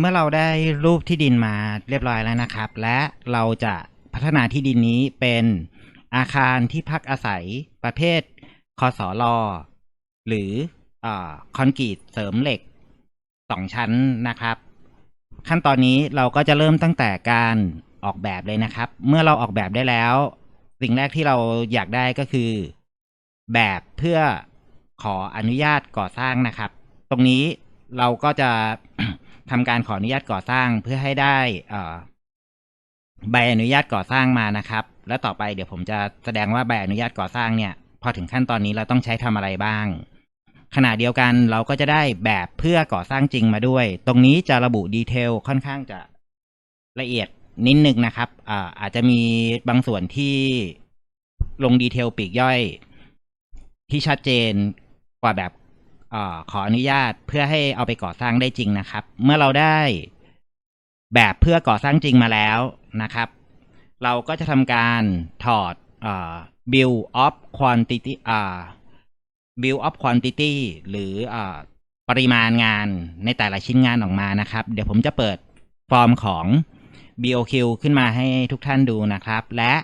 เมื่อเราได้รูปที่ดินมาเรียบร้อยแล้วนะครับ และเราจะพัฒนาที่ดินนี้เป็นอาคารที่พักอาศัยประเภทคอสลหรืออคอนกรีตเสริมเหล็กสองชั้นนะครับ ขั้นตอนนี้เราก็จะเริ่มตั้งแต่การออกแบบเลยนะครับ เมื่อเราออกแบบได้แล้ว สิ่งแรกที่เราอยากได้ก็คือ แบบเพื่อขออนุญาตก่อสร้างนะครับ ตรงนี้เราก็จะ ทำการขออนุญาตก่อสร้างเพื่อให้ได้ใบอนุญาตก่อสร้างมานะครับ แล้วต่อไปเดี๋ยวผมจะแสดงว่าใบอนุญาตก่อสร้างเนี่ย พอถึงขั้นตอนนี้เราต้องใช้ทำอะไรบ้าง ขณะเดียวกันเราก็จะได้แบบเพื่อก่อสร้างจริงมาด้วย ตรงนี้จะระบุดีเทลค่อนข้างจะละเอียดนิดนึงนะครับอาอาจจะมีบางส่วนที่ลงดีเทลปีกย่อย ที่ชัดเจนกว่าแบบ ขออนุญาตเพื่อให้เอาไปก่อสร้างได้จริงนะครับ เมื่อเราได้แบบเพื่อก่อสร้างจริงมาแล้วนะครับ เราก็จะทำการถอดอ่า bill of quantity อ่า bill of quantity หรืออปริมาณงานในแต่ละชิ้นงานออกมานะครับ เดี๋ยวผมจะเปิดฟอร์มของ BOQ ขึ้นมาให้ทุกท่านดูนะครับ และ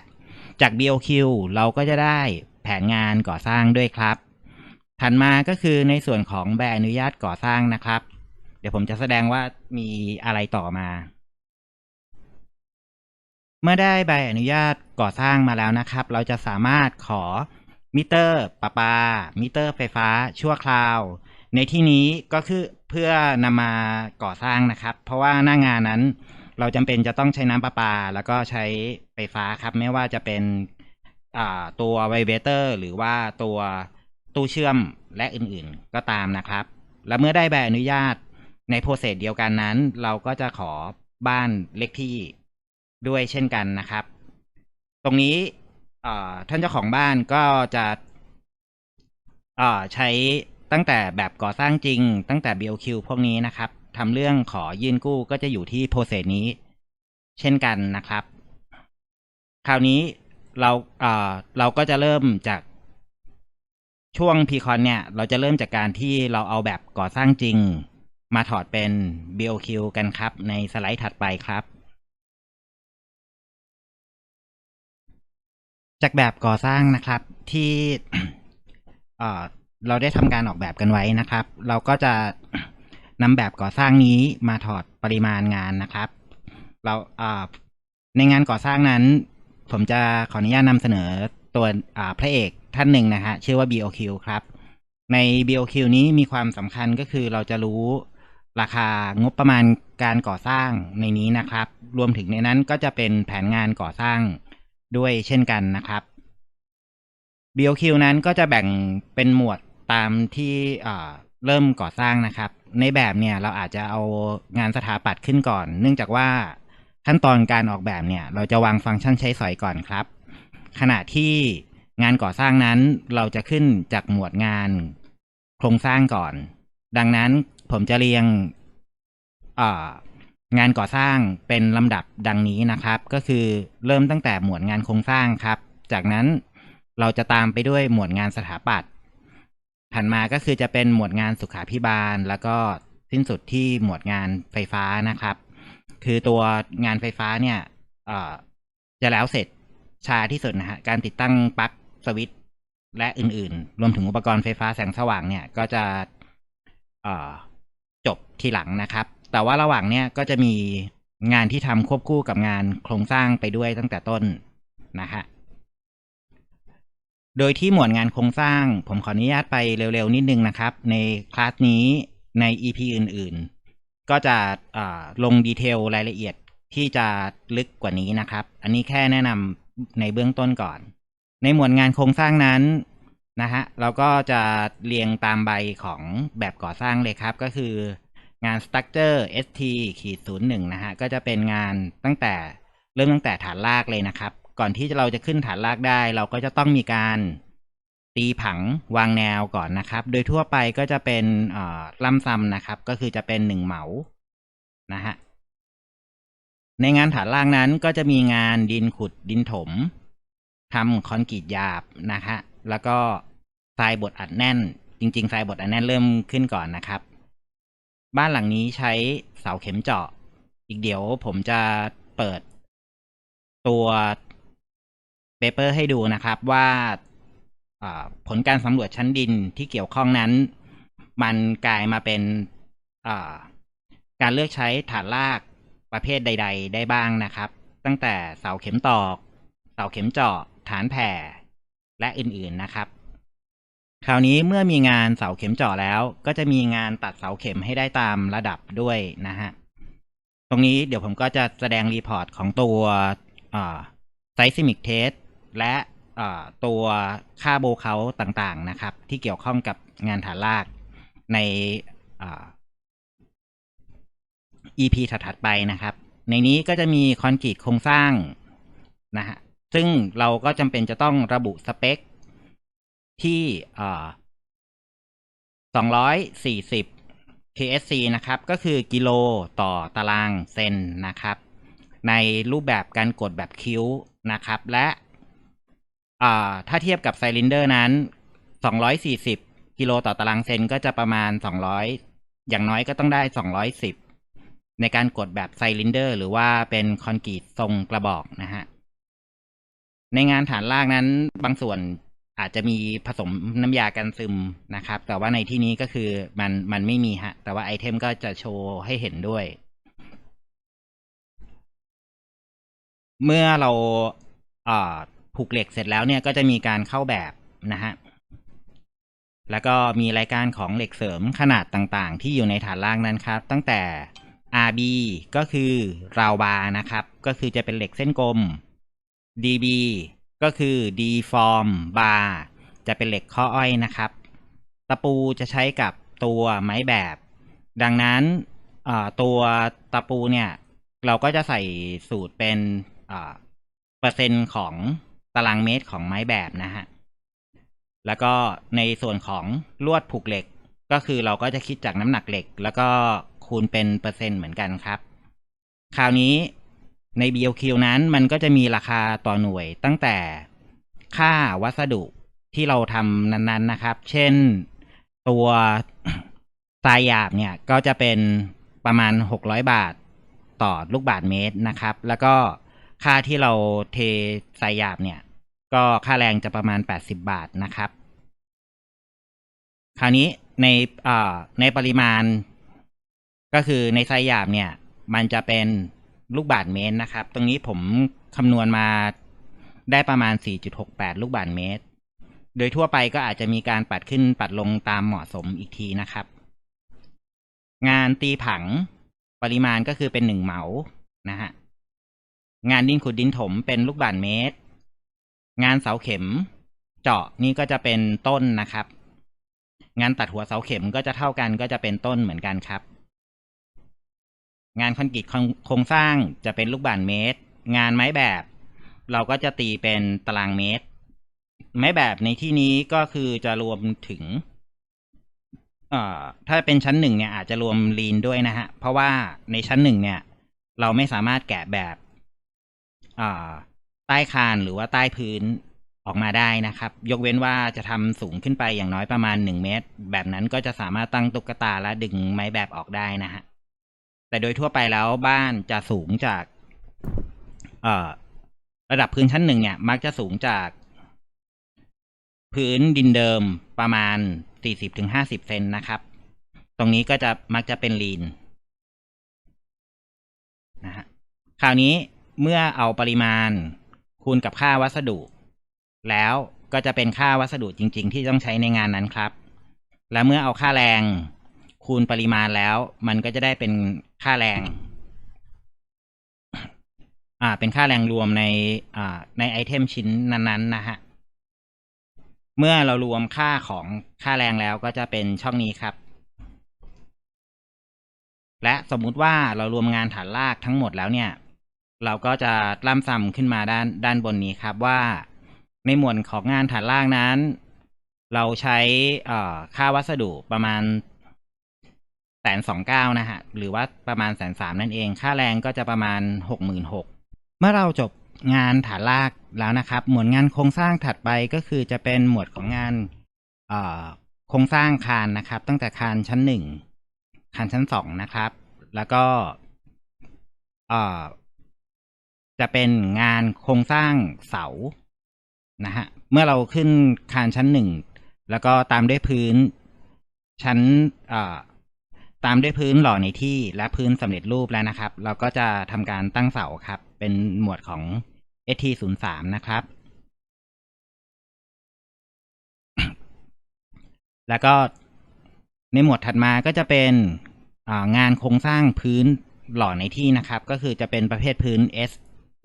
จาก BOQ เราก็จะได้แผนงานก่อสร้างด้วยครับ ถัดมาก็คือในส่วนของใบอนุญาตก่อสร้างนะครับ เดี๋ยวผมจะแสดงว่ามีอะไรต่อมา เมื่อได้ใบอนุญาตก่อสร้างมาแล้วนะครับ เราจะสามารถขอมิเตอร์ประปา มิเตอร์ไฟฟ้า ชั่วคราว ในที่นี้ก็คือเพื่อนำมาก่อสร้างนะครับ เพราะว่าหน้างานนั้น เราจำเป็นจะต้องใช้น้ำประปา แล้วก็ใช้ไฟฟ้าครับ ไม่ว่าจะเป็นตัวไวเบเตอร์ หรือว่าตัว ตู้เชื่อมและอื่นๆก็ตามนะครับ และเมื่อได้ใบอนุญาตในโปรเซสเดียวกันนั้น เราก็จะขอบ้านเลขที่ด้วยเช่นกันนะครับ ตรงนี้ท่านเจ้าของบ้านก็จะใช้ตั้งแต่แบบก่อสร้างจริง ตั้งแต่ BOQ พวกนี้นะครับทำเรื่องขอยื่นกู้ก็จะอยู่ที่โปรเซสนี้ เช่นกันนะครับ คราวนี้เราเราก็จะเริ่มจาก ช่วง p c o n เนี่ย เราจะเริ่มจากการที่เราเอาแบบก่อสร้างจริง มาถอดเป็น BOQ กันครับ ในสไลด์ถัดไปครับ จากแบบก่อสร้างนะครับที่เราได้ทำการออกแบบกันไว้นะครับ เราก็จะนำแบบก่อสร้างนี้มาถอดปริมาณงานนะครับ เราในงานก่อสร้างนั้น ผมจะขออนุญาตนำเสนอตัวพระเอก ท่านหนึ่งนะฮะชื่อว่า BOQ ครับ ใน BOQ นี้มีความสำคัญก็คือเราจะรู้ราคางบประมาณการก่อสร้างในนี้นะครับ รวมถึงในนั้นก็จะเป็นแผนงานก่อสร้างด้วยเช่นกันนะครับ BOQ นั้นก็จะแบ่งเป็นหมวดตามที่เริ่มก่อสร้างนะครับ ในแบบเนี่ยเราอาจจะเอางานสถาปัตย์ขึ้นก่อน เนื่องจากว่าขั้นตอนการออกแบบเนี่ย เราจะวางฟังก์ชันใช้สอยก่อนครับ ขณะที่ งานก่อสร้างนั้นเราจะขึ้นจากหมวดงานโครงสร้างก่อน ดังนั้นผมจะเรียงงานก่อสร้างเป็นลำดับดังนี้นะครับ ก็คือเริ่มตั้งแต่หมวดงานโครงสร้างครับ จากนั้นเราจะตามไปด้วยหมวดงานสถาปัตย์ถัดมาก็คือจะเป็นหมวดงานสุขาพิบาล แล้วก็สิ้นสุดที่หมวดงานไฟฟ้านะครับ คือตัวงานไฟฟ้าเนี่ยจะแล้วเสร็จช้าที่สุดนะฮะการติดตั้งปลั๊ก สวิตและอื่นๆ รวมถึงอุปกรณ์ไฟฟ้าแสงสว่างเนี่ยก็จะเอ่อจบทีหลังนะครับ แต่ว่าระหว่างเนี้ยก็จะมีงานที่ทำควบคู่กับงานโครงสร้างไปด้วยตั้งแต่ต้นนะฮะโดยที่หมวดงานโครงสร้าง ผมขออนุญาตไปเร็วๆ นิดนึงนะครับ ในคลาสนี้ใน EP อื่นๆ ก็จะลงดีเทลรายละเอียดที่จะลึกกว่านี้นะครับ อันนี้แค่แนะนำในเบื้องต้นก่อน ในหมวดงานโครงสร้างนั้นนะฮะเราก็จะเรียงตามใบของแบบก่อสร้างเลยครับ ก็คืองาน structure st ขีดศูนย์หนึ่งนะฮะก็จะเป็นงานตั้งแต่เริ่มตั้งแต่ฐานรากเลยนะครับ ก่อนที่เราจะขึ้นฐานรากได้ เราก็จะต้องมีการตีผังวางแนวก่อนนะครับ โดยทั่วไปก็จะเป็นล่ำซ้ำนะครับ ก็คือจะเป็นหนึ่งเหมานะฮะในงานฐานล่างนั้นก็จะมีงานดินขุดดินถม ทำคอนกรีตหยาบนะฮะแล้วก็ทรายบดอัดแน่น จริงๆทรายบดอัดแน่นเริ่มขึ้นก่อนนะครับ บ้านหลังนี้ใช้เสาเข็มเจาะ อีกเดี๋ยวผมจะเปิดตัวเปเปอร์ให้ดูนะครับว่าผลการสำรวจชั้นดินที่เกี่ยวข้องนั้น มันกลายมาเป็นการเลือกใช้ฐานรากประเภทใด ๆ ได้บ้างนะครับ ตั้งแต่เสาเข็มตอก เสาเข็มเจาะ ฐานแผ่ และอื่นๆนะครับ คราวนี้เมื่อมีงานเสาเข็มเจาะแล้ว ก็จะมีงานตัดเสาเข็มให้ได้ตามระดับด้วยนะฮะ ตรงนี้เดี๋ยวผมก็จะแสดงรีพอร์ตของตัวไซซิมิกเทสและตัวค่าโบเขาต่างๆนะครับ ที่เกี่ยวข้องกับงานฐานรากใน EP ถัดๆไปนะครับ ในนี้ก็จะมีคอนกรีตโครงสร้างนะฮะ ซึ่งเราก็จำเป็นจะต้องระบุสเปค ที่240 KSC นะครับ ก็คือกิโลต่อตารางเซนนะครับ ในรูปแบบการกดแบบคิ้วนะครับ และถ้าเทียบกับไซลินเดอร์นั้น 240 กิโลต่อตารางเซนก็จะประมาณ 200 อย่างน้อยก็ต้องได้ 210 ในการกดแบบไซลินเดอร์ หรือว่าเป็นคอนกรีตทรงกระบอกนะฮะ ในงานฐานรากนั้นบางส่วนอาจจะมีผสมน้ำยากันซึมนะครับ แต่ว่าในที่นี้ก็คือมันมันไม่มีฮะ แต่ว่าไอเทมก็จะโชว์ให้เห็นด้วย เมื่อเราอ่าผูกเหล็กเสร็จแล้วเนี่ยก็จะมีการเข้าแบบนะฮะ แล้วก็มีรายการของเหล็กเสริมขนาดต่างๆ ที่อยู่ในฐานล่างนั้นครับ ตั้งแต่ RB ก็คือราวบานะครับ ก็คือจะเป็นเหล็กเส้นกลม DB ก็คือ D form bar จะเป็นเหล็กข้ออ้อยนะครับ ตะปูจะใช้กับตัวไม้แบบ ดังนั้นตัวตะปูเนี่ย เราก็จะใส่สูตรเป็นเปอร์เซ็นต์ของตารางเมตรของไม้แบบนะฮะ แล้วก็ในส่วนของลวดผูกเหล็กก็คือเราก็จะคิดจากน้ำหนักเหล็ก แล้วก็คูณเป็นเปอร์เซ็นต์เหมือนกันครับ คราวนี้ ใน BLQ นั้นมันก็จะมีราคาต่อหน่วยตั้งแต่ค่าวัสดุที่เราทำนั้นๆนะครับ เช่นตัวทรายหยาบเนี่ยก็จะเป็นประมาณ 600 บาทต่อลูกบาทเมตรนะครับ แล้วก็ค่าที่เราเททรายหยาบเนี่ย ก็ค่าแรงจะประมาณ 80 บาทนะครับ คราวนี้ในในปริมาณก็คือในทรายหยาบเนี่ย มันจะเป็น ลูกบาศก์เมตรนะครับ ตรงนี้ผมคำนวณมาได้ประมาณ 4.68 ลูกบาศก์เมตร โดยทั่วไปก็อาจจะมีการปัดขึ้นปัดลงตามเหมาะสมอีกทีนะครับ งานตีผังปริมาณก็คือเป็นหนึ่งเหมานะฮะ งานดินขุดดินถมเป็นลูกบาศก์เมตร งานเสาเข็มเจาะนี่ก็จะเป็นต้นนะครับ งานตัดหัวเสาเข็มก็จะเท่ากันก็จะเป็นต้นเหมือนกันครับ งานคอนกรีตโครงสร้างจะเป็นลูกบาศก์เมตร งานไม้แบบ เราก็จะตีเป็นตารางเมตร ไม้แบบในที่นี้ก็คือจะรวมถึงเอ่อถ้าเป็นชั้นหนึ่งเนี่ยอาจจะรวมลีนด้วยนะฮะ เพราะว่าในชั้นหนึ่งเนี่ย เราไม่สามารถแกะแบบอ่าใต้คานหรือว่าใต้พื้นออกมาได้นะครับ ยกเว้นว่าจะทำสูงขึ้นไปอย่างน้อยประมาณหนึ่งเมตร แบบนั้นก็จะสามารถตั้งตุ๊กตาและดึงไม้แบบออกได้นะฮะ แต่โดยทั่วไปแล้วบ้านจะสูงจากระดับพื้นชั้นหนึ่งเนี่ย มักจะสูงจาก พื้นดินเดิมประมาณ 40-50 เซนนะครับ ตรงนี้ก็จะมักจะเป็นลีนนะฮะคราวนี้เมื่อเอาปริมาณคูณกับค่าวัสดุ แล้วก็จะเป็นค่าวัสดุจริง ๆ ที่ต้องใช้ในงานนั้นครับ และเมื่อเอาค่าแรง คูณปริมาณแล้ว มันก็จะได้เป็นค่าแรง อ่า เป็นค่าแรงรวมในอ่าในไอเทมชิ้นนั้นๆนะฮะ เมื่อเรารวมค่าของค่าแรงแล้วก็จะเป็นช่องนี้ครับ และสมมุติว่าเรารวมงานฐานรากทั้งหมดแล้วเนี่ย เราก็จะล่ำซ้ำขึ้นมาด้านด้านบนนี้ครับว่าในหมวดของงานฐานรากนั้น เราใช้ค่าวัสดุประมาณ แสนสองเก้านะฮะ หรือว่าประมาณแสนสามนั่นเอง ค่าแรงก็จะประมาณหกหมื่นหกเมื่อเราจบงานฐานรากแล้วนะครับ หมวดงานโครงสร้างถัดไปก็คือจะเป็นหมวดของงานโครงสร้างคานนะครับ ตั้งแต่คานชั้นหนึ่งคานชั้นสองนะครับ แล้วก็จะเป็นงานโครงสร้างเสานะฮะเมื่อเราขึ้นคานชั้นหนึ่งแล้วก็ตามด้วยพื้นชั้นอ ตามด้วยพื้นหล่อในที่และพื้นสำเร็จรูปแล้วนะครับ เราก็จะทำการตั้งเสาครับ เป็นหมวดของ ST03 นะครับ แล้วก็ในหมวดถัดมาก็จะเป็นงานโครงสร้างพื้นหล่อในที่นะครับ ก็คือจะเป็นประเภทพื้น S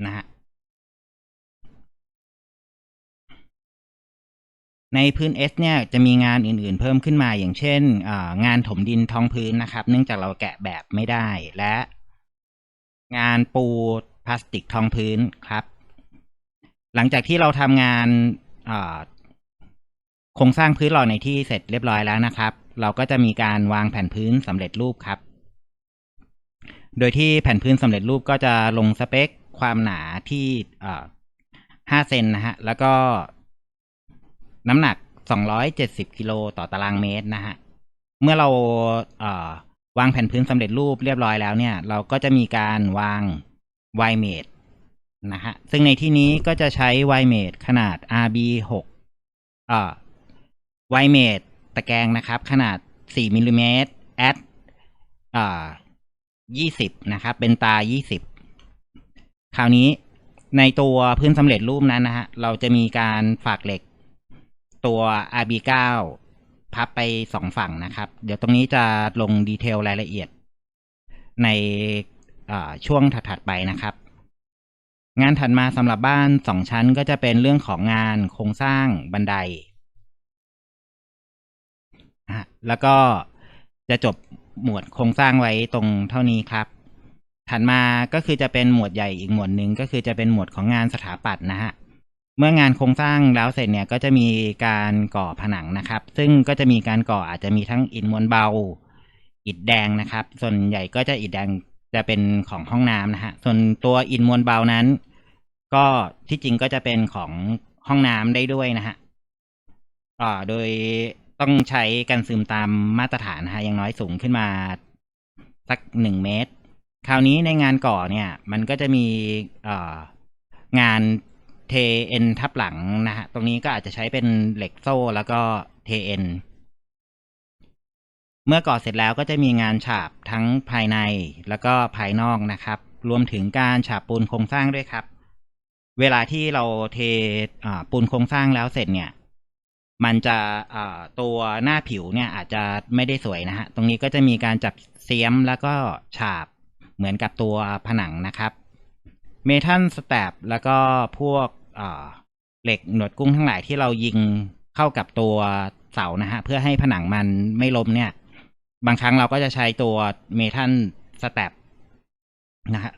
นะฮะ ในพื้น S เนี่ยจะมีงานอื่นๆ เพิ่มขึ้นมาอย่างเช่นงานถมดินท้องพื้นนะครับ เนื่องจากเราแกะแบบไม่ได้ และ งานปูพลาสติกท้องพื้นครับ หลังจากที่เราทำงานโครงสร้างพื้นหล่อในที่เสร็จเรียบร้อยแล้วนะครับ เราก็จะมีการวางแผ่นพื้นสำเร็จรูปครับ โดยที่แผ่นพื้นสำเร็จรูปก็จะลงสเปคความหนาที่ห้าเซนนะฮะแล้วก็ น้ำหนัก 270กิโลต่อตารางเมตรนะฮะ เมื่อเราเวางแผ่นพื้นสำเร็จรูปเรียบร้อยแล้วเนี่ย เราก็จะมีการวางไวเมดนะฮะ ซึ่งในที่นี้ก็จะใช้ไวเมดขนาด RB 6เอ่อไวเมดตะแกรงนะครับ ขนาด 4มิลลิเมตร at อ่า20 นะครับ เป็นตา 20 คราวนี้ในตัวพื้นสำเร็จรูปนั้นนะฮะ เราจะมีการฝากเหล็ก ตัว RB9 พับไปสองฝั่งนะครับ เดี๋ยวตรงนี้จะลงดีเทลรายละเอียด ในช่วงถัดๆไปนะครับ งานถัดมาสำหรับบ้านสองชั้นก็จะเป็นเรื่องของงานโครงสร้างบันได แล้วก็จะจบหมวดโครงสร้างไว้ตรงเท่านี้ครับ ถัดมาก็คือจะเป็นหมวดใหญ่อีกหมวดหนึ่งก็คือจะเป็นหมวดของงานสถาปัตย์นะฮะ เมื่องานโครงสร้างแล้วเสร็จเนี่ยก็จะมีการก่อผนังนะครับ ซึ่งก็จะมีการก่ออาจจะมีทั้งอิฐมวลเบา อิฐแดงนะครับ ส่วนใหญ่ก็จะอิฐแดงจะเป็นของห้องน้ำนะฮะส่วนตัวอิฐมวลเบานั้น ก็ที่จริงก็จะเป็นของห้องน้ำได้ด้วยนะฮะอ่าโดยต้องใช้กันซึมตามมาตรฐานนะฮะอย่างน้อยสูงขึ้นมาสักหนึ่งเมตร คราวนี้ในงานก่อเนี่ย มันก็จะมีอ่างาน เทเอ็นทับหลังนะฮะ ตรงนี้ก็อาจจะใช้เป็นเหล็กโซ่แล้วก็เทเอ็นเมื่อก่อเสร็จแล้วก็จะมีงานฉาบทั้งภายในแล้วก็ภายนอกนะครับ รวมถึงการฉาบปูนโครงสร้างด้วยครับ เวลาที่เราเทปูนโครงสร้างแล้วเสร็จเนี่ย มันจะตัวหน้าผิวเนี่ยอาจจะไม่ได้สวยนะฮะ ตรงนี้ก็จะมีการจับเสียมแล้วก็ฉาบเหมือนกับตัวผนังนะครับ เมทัลสแตปแล้วก็พวก เหล็กหนวดกุ้งทั้งหลายที่เรายิงเข้ากับตัวเสานะฮะ เพื่อให้ผนังมันไม่ล้มเนี่ย บางครั้งเราก็จะใช้ตัวเมทัลสแตปนะฮะ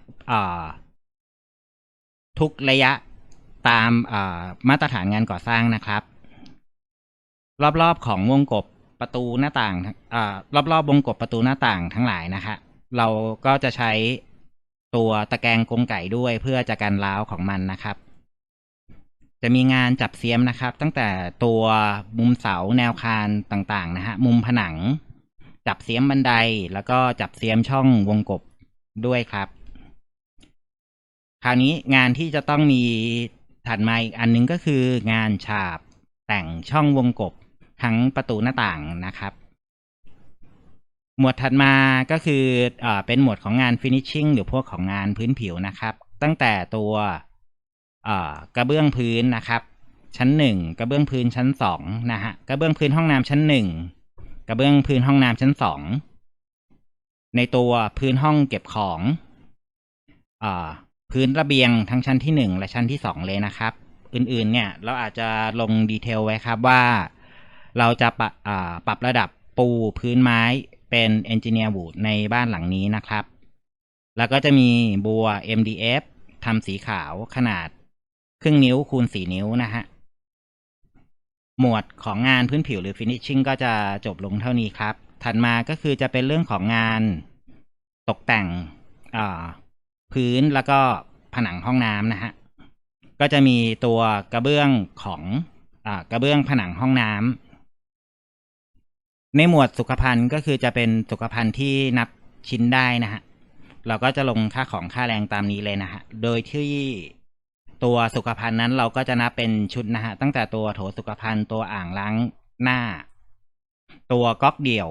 ทุกระยะตามมาตรฐานงานก่อสร้างนะครับ รอบๆของวงกบประตูหน้าต่างรอบๆวงกบประตูหน้าต่างทั้งหลายนะคะเราก็จะใช้ตัวตะแกรงกรงไก่ด้วยเพื่อจะกันร้าวของมันนะครับ จะมีงานจับเสียมนะครับ ตั้งแต่ตัวมุมเสาแนวคานต่างๆนะฮะมุมผนัง จับเสียมบันไดแล้วก็จับเสียมช่องวงกบด้วยครับ คราวนี้งานที่จะต้องมีถัดมาอีกอันนึงก็คืองานฉาบแต่งช่องวงกบทั้งประตูหน้าต่างนะครับ หมวดถัดมาก็คืออเป็นหมวดของงาน finishing หรือพวกของงานพื้นผิวนะครับ ตั้งแต่ตัว กระเบื้องพื้นนะครับ ชั้นหนึ่งกระเบื้องพื้นชั้นสองนะฮะกระเบื้องพื้นห้องน้ำชั้นหนึ่งกระเบื้องพื้นห้องน้ำชั้นสองในตัวพื้นห้องเก็บของอพื้นระเบียงทั้งชั้นที่หนึ่งและชั้นที่สองเลยนะครับ อื่นๆเนี่ยเราอาจจะลงดีเทลไว้ครับว่าเราจะปรับปรับระดับปูพื้นไม้เป็นเอนจิเนียร์บูดในบ้านหลังนี้นะครับ แล้วก็จะมีบัว MDF ทำสีขาวขนาด ครึ่งนิ้วคูณสี่นิ้วนะฮะ หมวดของงานพื้นผิวหรือ finishing ก็จะจบลงเท่านี้ครับ ถัดมาก็คือจะเป็นเรื่องของงานตกแต่งพื้นแล้วก็ผนังห้องน้ำนะฮะ ก็จะมีตัวกระเบื้องของอกระเบื้องผนังห้องน้ในหมวดสุขภัณฑ์ก็คือจะเป็นสุขภัณฑ์ที่นับชิ้นได้นะฮะ เราก็จะลงค่าของค่าแรงตามนี้เลยนะฮะ โดยที่ ตัวสุขภัณฑ์นั้นเราก็จะนับเป็นชุดนะฮะ ตั้งแต่ตัวโถสุขภัณฑ์ตัวอ่างล้างหน้า ตัวก๊อกเดี่ยว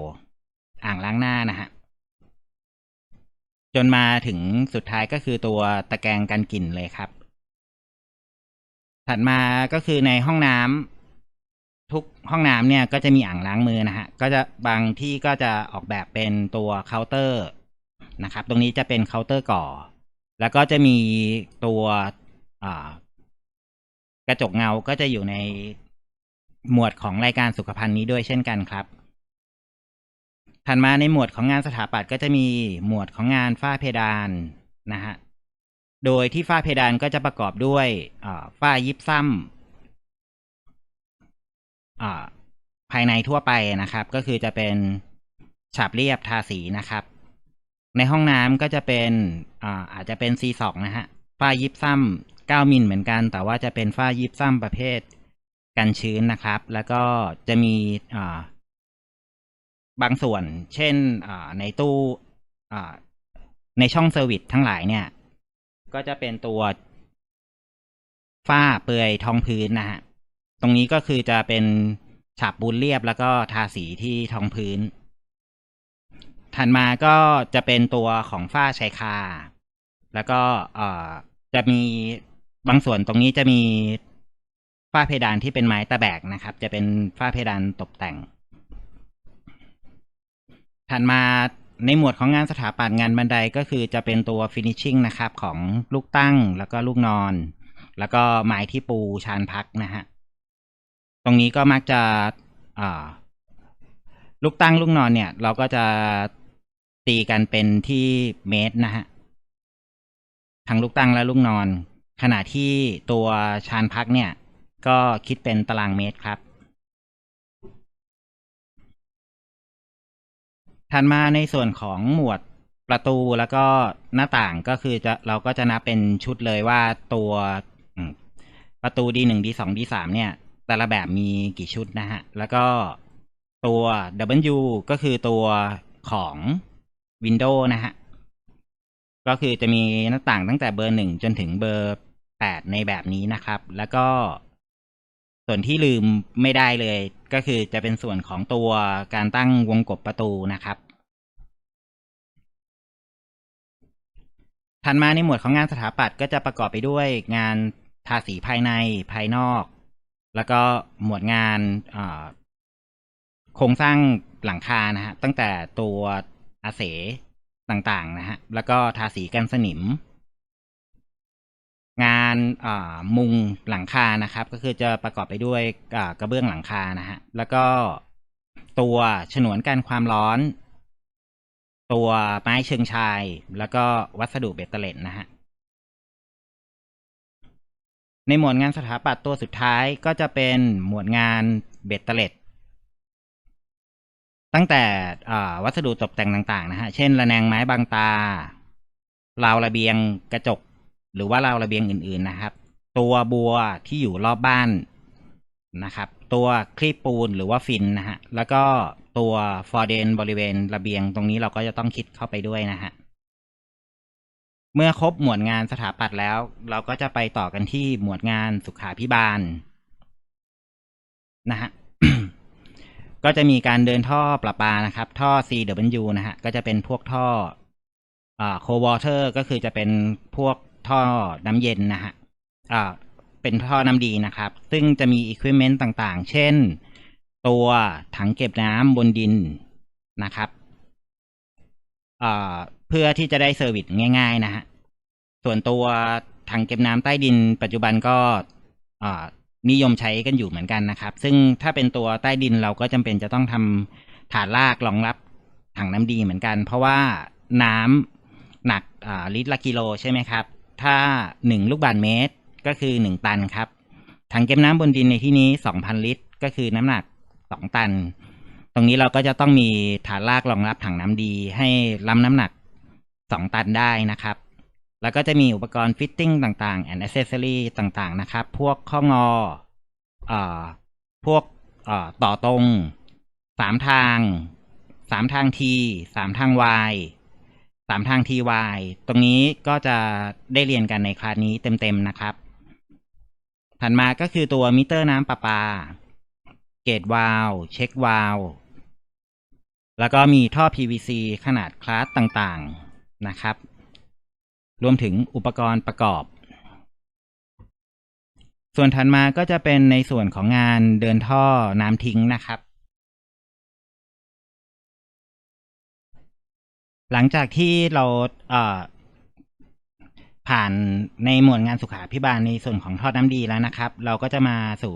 อ่างล้างหน้านะฮะ จนมาถึงสุดท้ายก็คือตัวตะแกรงกันกลิ่นเลยครับ ถัดมาก็คือในห้องน้ำทุกห้องน้ำเนี่ยก็จะมีอ่างล้างมือนะฮะ ก็จะบางที่ก็จะออกแบบเป็นตัวเคาน์เตอร์นะครับ ตรงนี้จะเป็นเคาน์เตอร์ก่อ แล้วก็จะมีตัว กระจกเงาก็จะอยู่ในหมวดของรายการสุขภัณฑ์นี้ด้วยเช่นกันครับ ถัดมาในหมวดของงานสถาปัตย์ก็จะมีหมวดของงานฝ้าเพดานนะฮะ โดยที่ฝ้าเพดานก็จะประกอบด้วยฝ้ายิบซ้ำภายในทั่วไปนะครับ ก็คือจะเป็นฉาบเรียบทาสีนะครับ ในห้องน้ำก็จะเป็นอาอาจจะเป็น C2 นะฮะฝ้ายิบซ้ำ 9 มิลเหมือนกัน แต่ว่าจะเป็นฝ้ายิบซ้ำประเภทกันชื้นนะครับ แล้วก็จะมีบางส่วน เช่นในตู้ในช่องเซอร์วิสทั้งหลายเนี่ย ก็จะเป็นตัวฝ้าเปลือยทองพื้นนะฮะ ตรงนี้ก็คือจะเป็นฉาบปูนเรียบแล้วก็ทาสีที่ทองพื้น ถัดมาก็จะเป็นตัวของฝ้าชายคา แล้วก็จะมี บางส่วนตรงนี้จะมีฝ้าเพดานที่เป็นไม้ตะแบกนะครับ จะเป็นฝ้าเพดานตกแต่ง ถัดมาในหมวดของงานสถาปัตย์งานบันไดก็คือจะเป็นตัวฟินิชชิ่งนะครับ ของลูกตั้งแล้วก็ลูกนอน แล้วก็ไม้ที่ปูชานพักนะฮะตรงนี้ก็มักจะลูกตั้งลูกนอนเนี่ย เราก็จะตีกันเป็นที่เมตรนะฮะทั้งลูกตั้งและลูกนอน ขณะที่ตัวชานพักเนี่ย ก็คิดเป็นตารางเมตรครับ ถัดมาในส่วนของหมวดประตูแล้วก็หน้าต่างก็คือจะเราก็จะนับเป็นชุดเลยว่าตัวประตู D1 D2 D3 เนี่ย แต่ละแบบมีกี่ชุดนะฮะ แล้วก็ตัว W ก็คือตัวของ Windows นะฮะ ก็คือจะมีหน้าต่างตั้งแต่เบอร์หนึ่งจนถึงเบอร์ แปดในแบบนี้นะครับ แล้วก็ส่วนที่ลืมไม่ได้เลย ก็คือจะเป็นส่วนของตัวการตั้งวงกบประตูนะครับถัดมาในหมวดของงานสถาปัตย์ก็จะประกอบไปด้วยงานทาสีภายในภายนอก แล้วก็หมวดงานโครงสร้างหลังคานะฮะตั้งแต่ตัวอาเสต่างๆนะฮะแล้วก็ทาสีกันสนิม งานมุงหลังคานะครับ ก็คือจะประกอบไปด้วยกระเบื้องหลังคานะฮะแล้วก็ตัวฉนวนกันความร้อน ตัวไม้เชิงชาย แล้วก็วัสดุเบตเตอร์เลตนะฮะในหมวดงานสถาปัตย์ตัวสุดท้ายก็จะเป็นหมวดงานเบตเตอร์เลตตั้งแต่วัสดุตกแต่งต่างๆนะฮะ เช่น ระแนงไม้บางตาราวระเบียงกระจก หรือว่าราวระเบียงอื่นๆนะครับ ตัวบัวที่อยู่รอบบ้านนะครับ ตัวคลีปปูนหรือว่าฟินนะฮะแล้วก็ตัวฟอร์เดนบริเวณระเบียงตรงนี้เราก็จะต้องคิดเข้าไปด้วยนะฮะเมื่อครบหมวดงานสถาปัตย์แล้ว เราก็จะไปต่อกันที่หมวดงานสุขาพิบาลนะฮะก็จะมีการเดินท่อประปานะครับ ท่อ CW นะฮะก็จะเป็นพวกท่ออ่าโควอเตอร์ก็คือจะเป็นพวก ท่อน้ำเย็นนะฮะอ่าเป็นท่อน้ำดีนะครับ ซึ่งจะมีอุปกรณ์ต่างๆ เช่น ตัวถังเก็บน้ำบนดินนะครับเพื่อที่จะได้เซอร์วิสง่ายๆนะฮะ ส่วนตัวถังเก็บน้ำใต้ดิน ปัจจุบันก็นิยมใช้กันอยู่เหมือนกันนะครับ ซึ่งถ้าเป็นตัวใต้ดินเราก็จำเป็นจะต้องทำฐานรากรองรับถังน้ำดีเหมือนกัน เพราะว่าน้ำหนักลิตรละกิโลใช่ไหมครับ ถ้าหนึ่งลูกบาศก์เมตรก็คือหนึ่งตันครับ ถังเก็บน้ำบนดินในที่นี้สองพันลิตร ก็คือน้ำหนักสองตัน ตรงนี้เราก็จะต้องมีฐานรากรองรับถังน้ำดี ให้รับน้ำหนักสองตันได้นะครับ แล้วก็จะมีอุปกรณ์ฟิตติ้งต่างๆ and accessory ต่างๆ นะครับ พวกข้องออ่าพวกอ่าต่อตรงสามทางสามทาง T สามทาง Y สามทาง TY ตรงนี้ก็จะได้เรียนกันในคลาสนี้เต็มๆนะครับ ถัดมาก็คือตัวมิเตอร์น้ำประปา เกตวาลเช็ควาลแล้วก็มีท่อ PVC ขนาดคลาสต่างๆนะครับ รวมถึงอุปกรณ์ประกอบ ส่วนถัดมาก็จะเป็นในส่วนของงานเดินท่อน้ำทิ้งนะครับ หลังจากที่เราเอผ่านในหมวดงานสุขาพิบาลในส่วนของท่อน้ำดีแล้วนะครับ เราก็จะมาสู่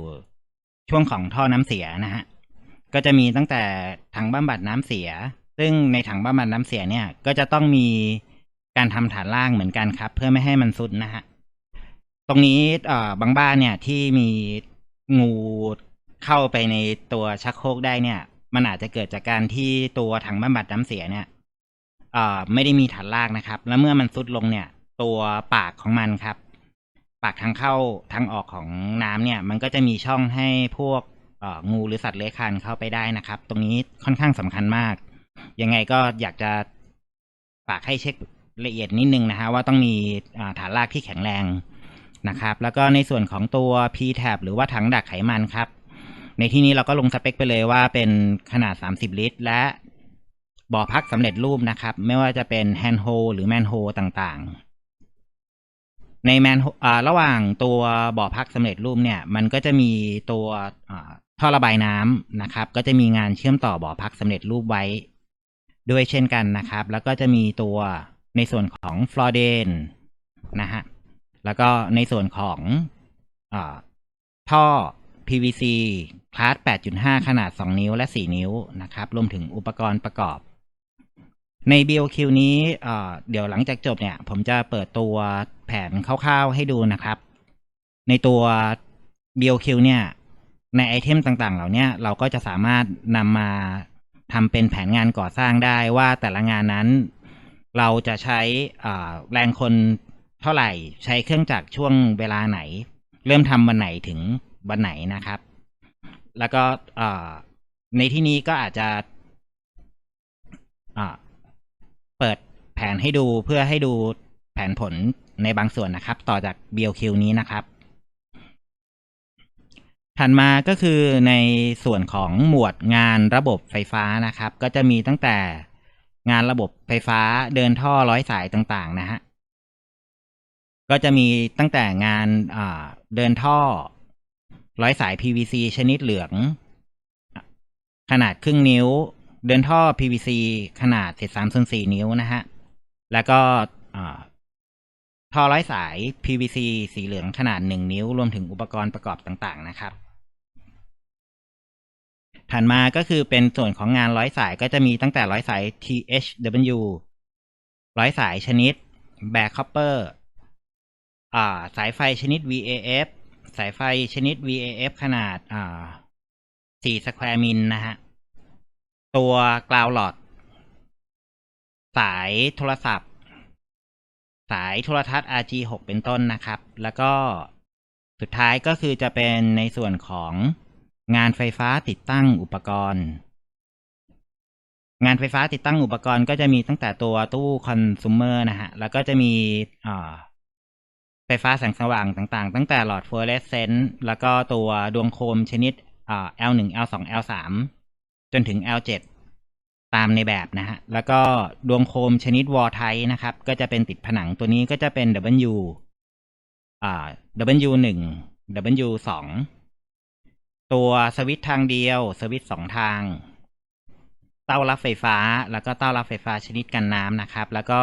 ช่วงของท่อน้ำเสียนะฮะก็จะมีตั้งแต่ถังบำบัดน้ำเสีย ซึ่งในถังบำบัดน้ำเสียเนี่ย ก็จะต้องมีการทำฐานล่างเหมือนกันครับ เพื่อไม่ให้มันสุดนะฮะตรงนี้เอ่อบางบ้านเนี่ยที่มีงูเข้าไปในตัวชักโครกได้เนี่ย มันอาจจะเกิดจากการที่ตัวถังบำบัดน้ำเสียเนี่ย อ่อไม่ได้มีฐานรากนะครับ แล้วเมื่อมันซุดลงเนี่ย ตัวปากของมันครับ ปากทางเข้าทางออกของน้ำเนี่ย มันก็จะมีช่องให้พวกเอ่องูหรือสัตว์เลื้อยคลานเข้าไปได้นะครับ ตรงนี้ค่อนข้างสำคัญมาก ยังไงก็อยากจะฝากให้เช็คละเอียดนิดนึงนะฮะว่าต้องมีฐานรากที่แข็งแรงนะครับ แล้วก็ในส่วนของตัว P tab หรือว่าถังดักไขมันครับ ในที่นี้เราก็ลงสเปคไปเลยว่าเป็นขนาด 30 ลิตร และ บ่อพักสำเร็จรูปนะครับ ไม่ว่าจะเป็นแฮนด์โฮหรือแมนโฮต่างๆ ในแมนอ่าระหว่างตัวบ่อพักสำเร็จรูปเนี่ย มันก็จะมีตัวท่อระบายน้ำนะครับ ก็จะมีงานเชื่อมต่อบ่อพักสำเร็จรูปไว้ ด้วยเช่นกันนะครับ แล้วก็จะมีตัวในส่วนของฟลอเดนนะฮะแล้วก็ในส่วนของอท่อ PVC คลาส 8.5 ขนาด 2 นิ้วและ 4 นิ้วนะครับ รวมถึงอุปกรณ์ประกอบ ใน BOQ นี้เอ่อเดี๋ยวหลังจากจบเนี่ย ผมจะเปิดตัวแผนคร่าวๆให้ดูนะครับ ในตัว BOQ เนี่ย ในไอเทมต่างๆ เหล่านี้เราก็จะสามารถนำมาทำเป็นแผนงานก่อสร้างได้ว่าแต่ละงานนั้น เราจะใช้แรงคนเท่าไหร่ใช้เครื่องจักรช่วงเวลาไหน เริ่มทำวันไหนถึงวันไหนนะครับ แล้วก็ในที่นี้ก็อาจจะ เปิดแผนให้ดูเพื่อให้ดูแผนผลในบางส่วนนะครับ ต่อจาก BLQ นี้นะครับ ถัดมาก็คือในส่วนของหมวดงานระบบไฟฟ้านะครับ ก็จะมีตั้งแต่งานระบบไฟฟ้าเดินท่อร้อยสายต่างๆนะฮะก็จะมีตั้งแต่งานเดินท่อ ร้อยสาย PVC ชนิดเหลือง ขนาดครึ่งนิ้ว เดินท่อ PVC ขนาดเศษสามส่วนสี่นิ้วนะฮะ แล้วก็ท่อร้อยสาย PVC สีเหลืองขนาดหนึ่งนิ้ว รวมถึงอุปกรณ์ประกอบต่างๆ นะครับ ถัดมาก็คือเป็นส่วนของงานร้อยสายก็จะมีตั้งแต่ร้อยสาย THW ร้อยสายชนิด Back Copper อ่าสายไฟชนิด VAF สายไฟชนิด VAF ขนาดอ่า4สแควร์มิลนะฮะ ตัวกราวหลอดสายโทรศัพท์ สายโทรทัศน์ RG6 เป็นต้นนะครับ แล้วก็สุดท้ายก็คือจะเป็นในส่วนของงานไฟฟ้าติดตั้งอุปกรณ์ งานไฟฟ้าติดตั้งอุปกรณ์ก็จะมีตั้งแต่ตัวตู้คอน sumer นะฮะ แล้วก็จะมีไฟฟ้าแสงสว่างต่างๆ ตั้งแต่หลอดฟลูออเรสเซนต์แล้วก็ตัวดวงโคมชนิด L1 L2 L3 นถึง L7 ตามในแบบนะฮะ แล้วก็ดวงโคมชนิดวอลไทนะครับ ก็จะเป็นติดผนังตัวนี้ก็จะเป็น W อ่า W1 W2 ตัวสวิตช์ทางเดียว สวิตช์สองทาง เต้ารับไฟฟ้า แล้วก็เต้ารับไฟฟ้าชนิดกันน้ำนะครับ แล้วก็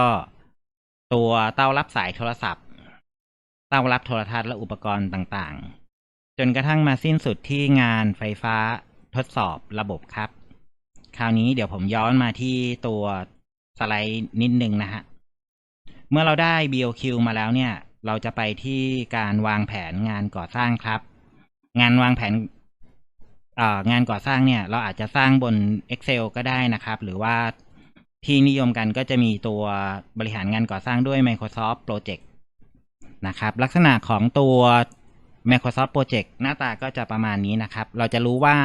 ตัวเต้ารับสายโทรศัพท์ เต้ารับโทรทัศน์และอุปกรณ์ต่างๆ จนกระทั่งมาสิ้นสุดที่งานไฟฟ้าทดสอบระบบครับ คราวนี้เดี๋ยวผมย้อนมาที่ตัวสไลด์นิดนึงนะฮะ เมื่อเราได้ BOQ มาแล้วเนี่ย เราจะไปที่การวางแผนงานก่อสร้างครับ งานวางแผนอ่างานก่อสร้างเนี่ย เราอาจจะสร้างบน Excel ก็ได้นะครับ หรือว่าที่นิยมกันก็จะมีตัวบริหารงานก่อสร้างด้วย Microsoft Project นะครับ ลักษณะของตัว Microsoft Project หน้าตาก็จะประมาณนี้นะครับ เราจะรู้ว่า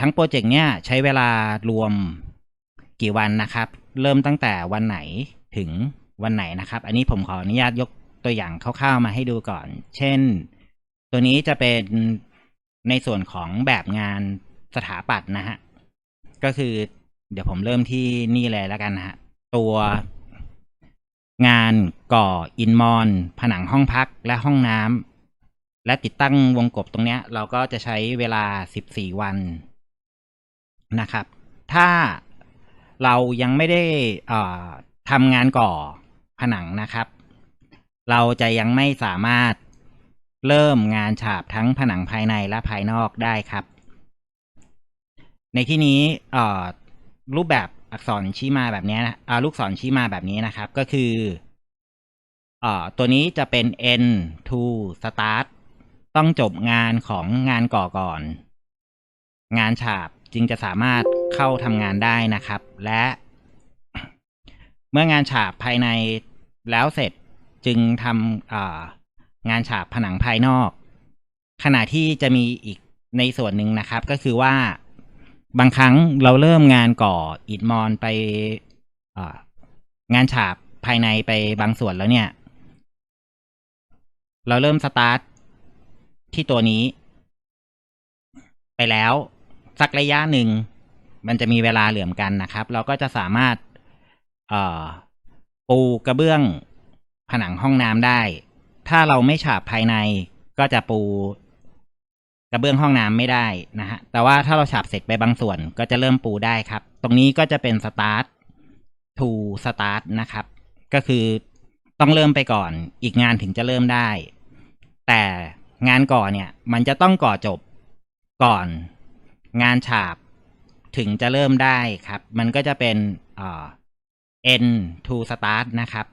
ทั้งโปรเจกต์เนี้ยใช้เวลารวมกี่วันนะครับ เริ่มตั้งแต่วันไหนถึงวันไหนนะครับ อันนี้ผมขออนุญาตยกตัวอย่างคร่าวๆมาให้ดูก่อน เช่น ตัวนี้จะเป็นในส่วนของแบบงานสถาปัตย์นะฮะ ก็คือเดี๋ยวผมเริ่มที่นี่เลยแล้วกันนะฮะ ตัวงานก่ออินมอน ผนังห้องพักและห้องน้ำ และติดตั้งวงกบตรงเนี้ย เราก็จะใช้เวลา 14 วันนะครับ ถ้าเรายังไม่ได้ทำงานก่อผนังนะครับ เราจะยังไม่สามารถเริ่มงานฉาบทั้งผนังภายในและภายนอกได้ครับ ในที่นี้รูปแบบอักษรชี้มาแบบนี้นะอ่าลูกศรชี้มาแบบนี้นะครับ ก็คืออตัวนี้จะเป็น N to start ต้องจบงานของงานก่อก่อน งานฉาบจึงจะสามารถเข้าทำงานได้นะครับ และ เมื่องานฉาบภายในแล้วเสร็จจึงทำงานฉาบผนังภายนอก ขณะที่จะมีอีกในส่วนหนึ่งนะครับ ก็คือว่าบางครั้งเราเริ่มงานก่ออิฐมอนไปงานฉาบภายในไปบางส่วนแล้วเนี่ย เราเริ่มสตาร์ท ที่ตัวนี้ ไปแล้ว สักระยะหนึ่ง มันจะมีเวลาเหลื่อมกันนะครับ เราก็จะสามารถเปูกระเบื้องผนังห้องน้ำได้ ถ้าเราไม่ฉาบภายในก็จะปูกระเบื้องห้องน้ำไม่ได้นะฮะ แต่ว่าถ้าเราฉาบเสร็จไปบางส่วนก็จะเริ่มปูได้ครับ ตรงนี้ก็จะเป็นสตาร์ท to start นะครับ ก็คือต้องเริ่มไปก่อน อีกงานถึงจะเริ่มได้ แต่ งานก่อเนี่ย มันจะต้องก่อจบก่อนงานฉาบถึงจะเริ่มได้ครับ มันก็จะเป็นเอ่อ N to start นะครับ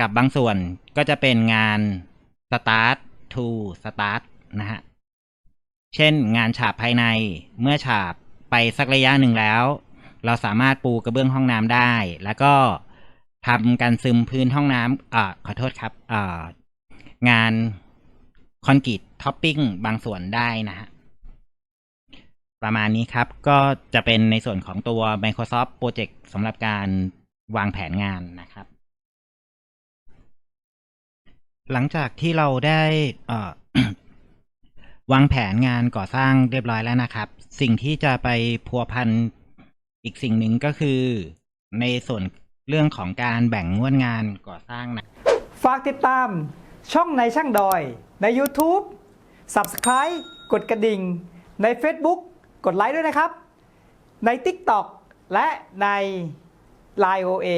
กับบางส่วนก็จะเป็นงาน start to start นะฮะ เช่นงานฉาบภายในเมื่อฉาบไปสักระยะหนึ่งแล้ว เราสามารถปูกระเบื้องห้องน้ำได้ แล้วก็ทำการซึมพื้นห้องน้ำอ่าขอโทษครับอ่างาน คอนกรีตท็อปปิ้งบางส่วนได้นะฮะประมาณนี้ครับ ก็จะเป็นในส่วนของตัว Microsoft Project สำหรับการวางแผนงานนะครับ หลังจากที่เราได้อ่อวางแผนงานก่อสร้างเรียบร้อยแล้วนะครับ สิ่งที่จะไปพัวพันอีกสิ่งหนึ่งก็คือในส่วนเรื่องของการแบ่งงวดงานก่อสร้างนะ ฝากติดตามช่องในช่างดอย ใน YouTube Subscribe กดกระดิ่ง ใน Facebook กดไลค์ด้วยนะครับ ใน TikTok และใน Line OA